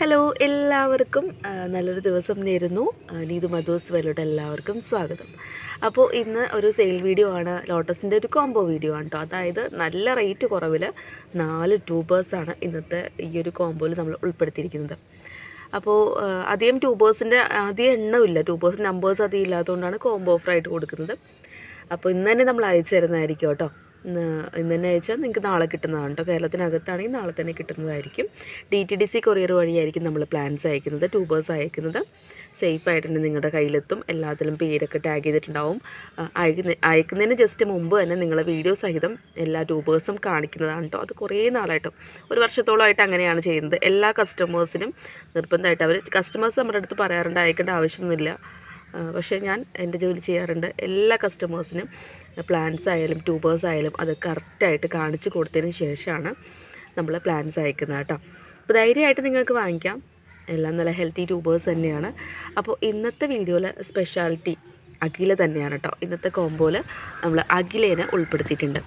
Hello എല്ലാവർക്കും നല്ലൊരു ദിവസം നേരുന്നു. ലീതു മധുസ് വേലോട്ട് എല്ലാവർക്കും സ്വാഗതം. അപ്പോൾ ഇന്ന് ഒരു സെയിൽ വീഡിയോ ആണ്. ലോട്ടസിന്റെ ഒരു കോംബോ വീഡിയോ ആണ് കേട്ടോ അതായത് നല്ല റേറ്റ് കുറവിൽ നാല് ട്യൂബേഴ്സാണ് ഇന്നത്തെ ഈ ഒരു കോംബോയിൽ നമ്മൾ ഉൾപ്പെടുത്തിയിരിക്കുന്നത്. അപ്പോൾ അധികം ട്യൂബേഴ്സിന്റെ അധികം എണ്ണമില്ല ട്യൂബേഴ്സ് നമ്പേഴ്സ് അധികം ഇല്ലാത്തതുകൊണ്ടാണ് കോംബോ ഓഫറായിട്ട് കൊടുക്കുന്നത്. അപ്പോൾ ഇന്ന് തന്നെ നമ്മൾ അയച്ചു തരുന്നതായിരിക്കും കേട്ടോ ഇന്ന് തന്നെ അയച്ചാൽ നിങ്ങൾക്ക് നാളെ കിട്ടുന്നതാണ് കേട്ടോ. കേരളത്തിനകത്താണെങ്കിൽ നാളെ തന്നെ കിട്ടുന്നതായിരിക്കും. D T D C courier വഴിയായിരിക്കും നമ്മൾ പ്ലാൻസ് അയക്കുന്നത് ട്യൂബേഴ്സ് അയക്കുന്നത്. സേഫ് ആയിട്ട് തന്നെ നിങ്ങളുടെ കയ്യിലെത്തും. എല്ലാത്തിലും പേരൊക്കെ ടാഗ് ചെയ്തിട്ടുണ്ടാവും. അയക്കുന്ന അയക്കുന്നതിന് ജസ്റ്റ് മുമ്പ് തന്നെ നിങ്ങളെ വീഡിയോ സഹിതം എല്ലാ ട്യൂബേഴ്സും കാണിക്കുന്നതാണ് കേട്ടോ. അത് കുറേ നാളായിട്ടും ഒരു വർഷത്തോളമായിട്ട് അങ്ങനെയാണ് ചെയ്യുന്നത്. എല്ലാ കസ്റ്റമേഴ്സിനും നിർബന്ധമായിട്ട് അവർ കസ്റ്റമേഴ്സ് നമ്മുടെ അടുത്ത് പറയാറുണ്ട് അയക്കേണ്ട ആവശ്യമൊന്നുമില്ല. പക്ഷേ ഞാൻ എന്റെ ജോലി ചെയ്യാറുണ്ട് എല്ലാ കസ്റ്റമേഴ്സിനും പ്ലാൻസ് ആയാലും ട്യൂബേഴ്സ് ആയാലും അത് കറക്റ്റായിട്ട് കാണിച്ചു കൊടുത്തതിന് ശേഷമാണ് നമ്മൾ പ്ലാൻസ് അയക്കുന്നത് കേട്ടോ. അപ്പോൾ ധൈര്യമായിട്ട് നിങ്ങൾക്ക് വാങ്ങിക്കാം. എല്ലാം നല്ല ഹെൽത്തി ട്യൂബേഴ്സ് തന്നെയാണ്. അപ്പോൾ ഇന്നത്തെ വീഡിയോയിലെ സ്പെഷ്യാലിറ്റി അഖില തന്നെയാണ് കേട്ടോ. ഇന്നത്തെ കോംബോയിൽ നമ്മൾ അഖിലേനെ ഉൾപ്പെടുത്തിയിട്ടുണ്ട്.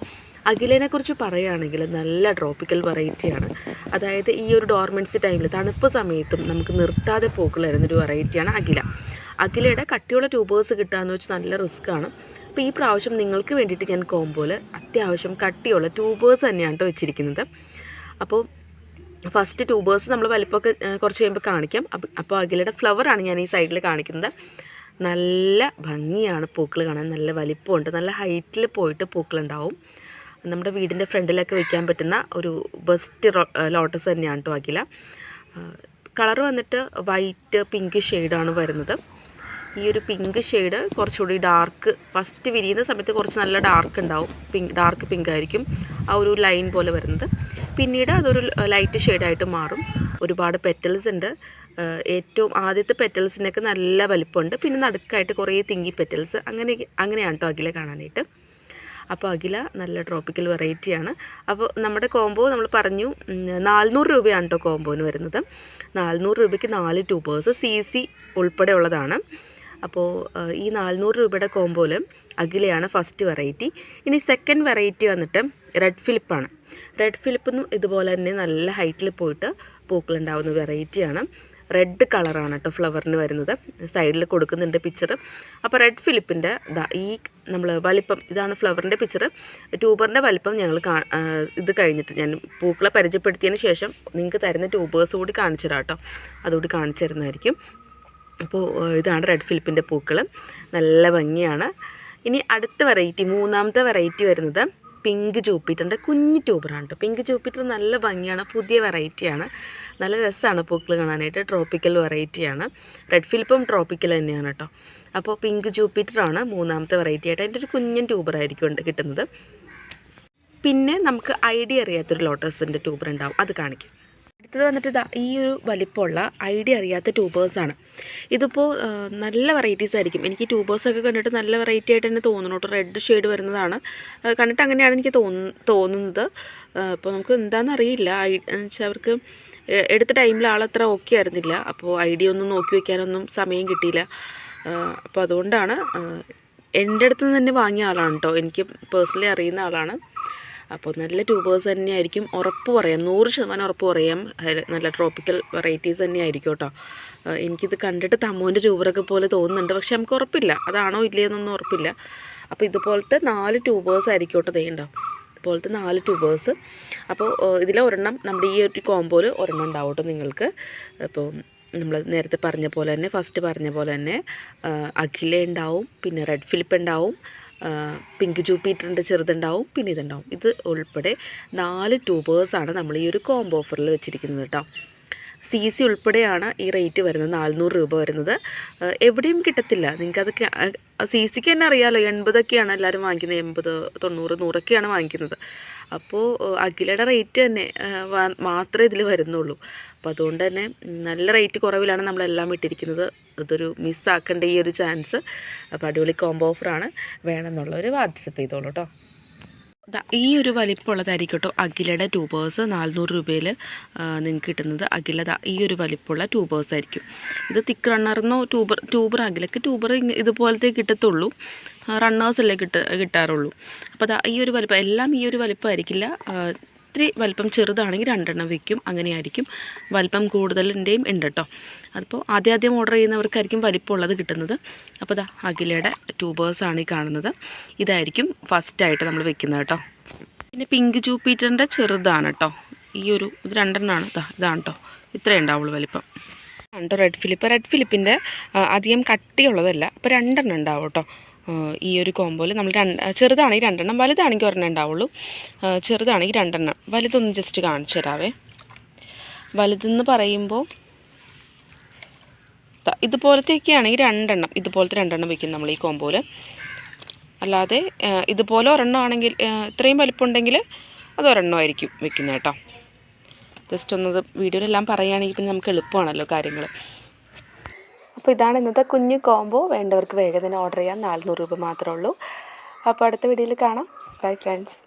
അഖിലേനെ കുറിച്ച് പറയുകയാണെങ്കിൽ നല്ല ട്രോപ്പിക്കൽ വെറൈറ്റിയാണ് അതായത് ഈ ഒരു ഡോർമെൻസി ടൈമിൽ തണുപ്പ് സമയത്തും നമുക്ക് നിർത്താതെ പൂക്കൾ വരുന്നൊരു വെറൈറ്റിയാണ് അഖില. അഖിലയുടെ കട്ടിയുള്ള ട്യൂബേഴ്സ് കിട്ടുകയെന്ന് വെച്ചാൽ നല്ല റിസ്ക്കാണ് അപ്പോൾ ഈ പ്രാവശ്യം നിങ്ങൾക്ക് വേണ്ടിയിട്ട് ഞാൻ കോമ്പോയിൽ അത്യാവശ്യം കട്ടിയുള്ള ട്യൂബേഴ്സ് തന്നെയാണ് കേട്ടോ വെച്ചിരിക്കുന്നത്. അപ്പോൾ ഫസ്റ്റ് ട്യൂബേഴ്സ് നമ്മൾ വലിപ്പമൊക്കെ കുറച്ച് കഴിയുമ്പോൾ കാണിക്കാം. അപ്പ- അപ്പോൾ അഖിലയുടെ ഫ്ലവറാണ് ഞാൻ ഈ സൈഡിൽ കാണിക്കുന്നത്. നല്ല ഭംഗിയാണ് പൂക്കൾ കാണാൻ. നല്ല വലിപ്പമുണ്ട്. നല്ല ഹൈറ്റിൽ പോയിട്ട് പൂക്കളുണ്ടാവും. നമ്മുടെ വീടിന്റെ ഫ്രണ്ടിലൊക്കെ വയ്ക്കാൻ പറ്റുന്ന ഒരു ബെസ്റ്റ് ലോട്ടസ് തന്നെയാണ് കേട്ടോ അഖില. കളർ വന്നിട്ട് വൈറ്റ് പിങ്ക് ഷെയ്ഡാണ് വരുന്നത്. ഈ ഒരു പിങ്ക് ഷെയ്ഡ് കുറച്ചുകൂടി ഡാർക്ക് ഫസ്റ്റ് വിരിയുന്ന സമയത്ത് കുറച്ച് നല്ല ഡാർക്ക് ഉണ്ടാവും. പിങ്ക് ഡാർക്ക് പിങ്ക് ആയിരിക്കും. ആ ഒരു ലൈൻ പോലെ വരുന്നത്. പിന്നീട് അതൊരു ലൈറ്റ് ഷെയ്ഡായിട്ട് മാറും. ഒരുപാട് പെറ്റൽസ് ഉണ്ട്. ഏറ്റവും ആദ്യത്തെ പെറ്റൽസിനൊക്കെ നല്ല വലിപ്പമുണ്ട്. പിന്നെ നടുക്കായിട്ട് കുറേ തിങ്ങി പെറ്റൽസ്. അങ്ങനെ അങ്ങനെയാണ് കേട്ടോ കാണാനായിട്ട്. അപ്പോൾ അഖില നല്ല ട്രോപ്പിക്കൽ വെറൈറ്റിയാണ് അപ്പോൾ നമ്മുടെ കോംബോ നമ്മൾ പറഞ്ഞു ഉം, നാനൂറ് രൂപയാണ് കേട്ടോ കോംബോന് വരുന്നത്. നാനൂറ് രൂപയ്ക്ക് നാല് ട്യൂബേഴ്സ് സി സി ഉൾപ്പെടെ ഉള്ളതാണ് അപ്പോൾ ഈ നാനൂറ് രൂപയുടെ കോംബോയിൽ അഖിലയാണ് ഫസ്റ്റ് വെറൈറ്റി ഇനി സെക്കൻഡ് വെറൈറ്റി വന്നിട്ട് റെഡ് ഫിലിപ്പാണ് റെഡ് ഫിലിപ്പൊന്നും ഇതുപോലെ തന്നെ നല്ല ഹൈറ്റിൽ പോയിട്ട് പൂക്കളുണ്ടാവുന്ന വെറൈറ്റിയാണ് റെഡ് കളറാണ് കേട്ടോ ഫ്ലവറിന് വരുന്നത്. സൈഡിൽ കൊടുക്കുന്നുണ്ട് പിക്ചർ അപ്പോൾ റെഡ് ഫിലിപ്പിന്റെ ഈ നമ്മൾ വലിപ്പം ഇതാണ് ഫ്ലവറിന്റെ പിക്ചർ ട്യൂബറിന്റെ വലിപ്പം ഞങ്ങൾ ഇത് കഴിഞ്ഞിട്ട് ഞാൻ പൂക്കളെ പരിചയപ്പെടുത്തിയതിന് ശേഷം നിങ്ങൾക്ക് തരുന്ന ട്യൂബേഴ്സ് കൂടി കാണിച്ചു തരാം കേട്ടോ അതുകൂടി കാണിച്ചു തരുന്നതായിരിക്കും. അപ്പോൾ ഇതാണ് റെഡ് ഫിലിപ്പിന്റെ പൂക്കൾ നല്ല ഭംഗിയാണ്. ഇനി അടുത്ത വെറൈറ്റി മൂന്നാമത്തെ വെറൈറ്റി വരുന്നത് പിങ്ക് ജൂപ്പിറ്ററിന്റെ കുഞ്ഞു ട്യൂബറാണ് കേട്ടോ പിങ്ക് ജൂപ്പിറ്റർ നല്ല ഭംഗിയാണ് പുതിയ വെറൈറ്റിയാണ് നല്ല രസമാണ് പൂക്കൾ കാണാനായിട്ട്. ട്രോപ്പിക്കൽ വെറൈറ്റിയാണ് റെഡ് ഫിലിപ്പും ട്രോപ്പിക്കൽ തന്നെയാണ് കേട്ടോ അപ്പോൾ പിങ്ക് ജൂപ്പിറ്ററാണ് മൂന്നാമത്തെ വെറൈറ്റി ആയിട്ട്. അതിന്റെ ഒരു കുഞ്ഞൻ ട്യൂബറായിരിക്കും കിട്ടുന്നത്. പിന്നെ നമുക്ക് ഐഡിയ അറിയാത്തൊരു ലോട്ടസിന്റെ ട്യൂബർ ഉണ്ടാവും. അത് കാണിക്കും. അടുത്തത് വന്നിട്ട് ഈ ഒരു വലിപ്പമുള്ള ഐഡിയ അറിയാത്ത ട്യൂബേഴ്സാണ് ഇതിപ്പോൾ നല്ല വെറൈറ്റീസ് ആയിരിക്കും. എനിക്ക് ട്യൂബേഴ്സൊക്കെ കണ്ടിട്ട് നല്ല വെറൈറ്റി ആയിട്ട് തന്നെ തോന്നുന്നു കേട്ടോ റെഡ് ഷെയ്ഡ് വരുന്നതാണ്. കണ്ടിട്ട് അങ്ങനെയാണ് എനിക്ക് തോന്നു തോന്നുന്നത് അപ്പോൾ നമുക്ക് എന്താണെന്ന് അറിയില്ല. അവർക്ക് എടുത്ത ടൈമിൽ ആളത്ര ഓക്കെ ആയിരുന്നില്ല. അപ്പോൾ ഐഡിയ ഒന്നും നോക്കി വെക്കാനൊന്നും സമയം കിട്ടിയില്ല. അപ്പോൾ അതുകൊണ്ടാണ് എന്റെ അടുത്ത് നിന്ന് തന്നെ വാങ്ങിയ ആളാണ് കേട്ടോ എനിക്ക് പേഴ്സണലി അറിയുന്ന ആളാണ്. അപ്പോൾ നല്ല ട്യൂബേഴ്സ് തന്നെയായിരിക്കും ഉറപ്പ് പറയാം. നൂറ് ശതമാനം ഉറപ്പ് പറയാം. നല്ല ട്രോപ്പിക്കൽ വെറൈറ്റീസ് തന്നെയായിരിക്കും കേട്ടോ എനിക്കിത് കണ്ടിട്ട് തമ്മൂന്റെ ട്യൂബറൊക്കെ പോലെ തോന്നുന്നുണ്ട്. പക്ഷെ നമുക്ക് ഉറപ്പില്ല. അതാണോ ഇല്ലയെന്നൊന്നും ഉറപ്പില്ല. അപ്പോൾ ഇതുപോലത്തെ നാല് ട്യൂബേഴ്സ് ആയിരിക്കും കേട്ടോ ചെയ്യണ്ടോ ഇതുപോലത്തെ നാല് ട്യൂബേഴ്സ്. അപ്പോൾ ഇതിലെ ഒരെണ്ണം നമ്മുടെ ഈ ഒരു കോമ്പോയിൽ ഒരെണ്ണം ഉണ്ടാവും കേട്ടോ നിങ്ങൾക്ക്. അപ്പോൾ നമ്മൾ നേരത്തെ പറഞ്ഞ പോലെ തന്നെ ഫസ്റ്റ് പറഞ്ഞ പോലെ തന്നെ അഖില ഉണ്ടാവും പിന്നെ റെഡ് ഫിലിപ്പ് ഉണ്ടാവും പിങ്ക് ജൂപ്പിറ്ററിന്റെ ചെറുതുണ്ടാവും പിന്നെ ഇതുണ്ടാവും. ഇത് ഉൾപ്പെടെ നാല് ട്യൂബേഴ്സാണ് നമ്മൾ ഈ ഒരു കോംബോ ഓഫറിൽ വെച്ചിരിക്കുന്നത് കേട്ടോ. സി സി ഉൾപ്പെടെയാണ് ഈ റേറ്റ് വരുന്നത് നാനൂറ് രൂപ വരുന്നത്. എവിടെയും കിട്ടത്തില്ല. നിങ്ങൾക്കത് സി സിക്ക് തന്നെ അറിയാമല്ലോ എൺപതൊക്കെയാണ് എല്ലാവരും വാങ്ങിക്കുന്നത് എൺപത് തൊണ്ണൂറ് നൂറൊക്കെയാണ് വാങ്ങിക്കുന്നത്. അപ്പോൾ അഖിലയുടെ റേറ്റ് തന്നെ മാത്രമേ ഇതിൽ വരുന്നുള്ളൂ. അപ്പോൾ അതുകൊണ്ട് തന്നെ നല്ല റേറ്റ് കുറവിലാണ് നമ്മളെല്ലാം ഇട്ടിരിക്കുന്നത്. അതൊരു മിസ്സാക്കേണ്ട ഈ ഒരു ചാൻസ്. അപ്പോൾ അടിപൊളി കോംബോ ഓഫറാണ്. വേണമെന്നുള്ളവർ വാട്സപ്പ് ചെയ്തോളൂ കേട്ടോ ഈ ഒരു വലിപ്പമുള്ളതായിരിക്കും കേട്ടോ അഖിലയുടെ ട്യൂബേഴ്സ് നാനൂറ് രൂപയിൽ നിങ്ങൾക്ക് കിട്ടുന്നത്. അഖില ഈ ഒരു വലിപ്പമുള്ള ട്യൂബേഴ്സ് ആയിരിക്കും. ഇത് തിക്ക് റണ്ണർന്നോ ട്യൂബർ ട്യൂബർ അഖിലക്ക് ട്യൂബർ ഇതുപോലത്തെ കിട്ടത്തുള്ളൂ. റണ്ണേഴ്സ് അല്ലേ കിട്ട കിട്ടാറുള്ളൂ. അപ്പോൾ ദാ ഈ ഒരു വലിപ്പം എല്ലാം ഈ ഒരു വലിപ്പമായിരിക്കില്ല. ഇത്തിരി വലിപ്പം ചെറുതാണെങ്കിൽ രണ്ടെണ്ണം വെക്കും. അങ്ങനെയായിരിക്കും വലിപ്പം കൂടുതലിന്റെയും ഉണ്ട് കേട്ടോ അതിപ്പോൾ ആദ്യം ആദ്യം ഓർഡർ ചെയ്യുന്നവർക്കായിരിക്കും വലിപ്പമുള്ളത് കിട്ടുന്നത്. അപ്പോൾ ഇതാ അഖിലയുടെ ട്യൂബേഴ്സാണ് ഈ കാണുന്നത്. ഇതായിരിക്കും ഫസ്റ്റായിട്ട് നമ്മൾ വെക്കുന്നത് കേട്ടോ പിന്നെ പിങ്ക് ജൂപ്പിറ്ററിന്റെ ചെറുതാണ് കേട്ടോ ഈ ഒരു ഇത് രണ്ടെണ്ണമാണ് ഇതാ ഇതാണ് കേട്ടോ ഇത്രയേ ഉണ്ടാവുള്ളൂ വലിപ്പം. ഉണ്ടോ റെഡ് ഫിലിപ്പ് റെഡ് ഫിലിപ്പിന്റെ അധികം കട്ടിയുള്ളതല്ല. അപ്പോൾ രണ്ടെണ്ണം ഉണ്ടാവും കേട്ടോ ഈ ഒരു കോമ്പോയിൽ നമ്മൾ രണ്ട് ചെറുതാണെങ്കിൽ രണ്ടെണ്ണം വലുതാണെങ്കിൽ ഒരെണ്ണം ഉണ്ടാവുള്ളൂ. ചെറുതാണെങ്കിൽ രണ്ടെണ്ണം. വലുതൊന്ന് ജസ്റ്റ് കാണിച്ചു തരാവേ. വലുതെന്ന് പറയുമ്പോൾ ഇതുപോലത്തെയൊക്കെ ആണെങ്കിൽ രണ്ടെണ്ണം ഇതുപോലത്തെ രണ്ടെണ്ണം വയ്ക്കും നമ്മൾ ഈ കോമ്പോയിൽ അല്ലാതെ ഇതുപോലെ ഒരെണ്ണം ആണെങ്കിൽ ഇത്രയും വലിപ്പമുണ്ടെങ്കിൽ അത് ഒരെണ്ണമായിരിക്കും വെക്കുന്നത് കേട്ടോ. ജസ്റ്റ് ഒന്നത് വീഡിയോയിലെല്ലാം പറയുകയാണെങ്കിൽ പിന്നെ നമുക്ക് എളുപ്പമാണല്ലോ കാര്യങ്ങൾ അപ്പോൾ ഇതാണ് ഇന്നത്തെ കുഞ്ഞു കോംബോ വേണ്ടവർക്ക് വേഗം തന്നെ ഓർഡർ ചെയ്യാം. നാനൂറ് രൂപ മാത്രമേ ഉള്ളൂ. അപ്പോൾ അടുത്ത വീഡിയോയിൽ കാണാം. Bye friends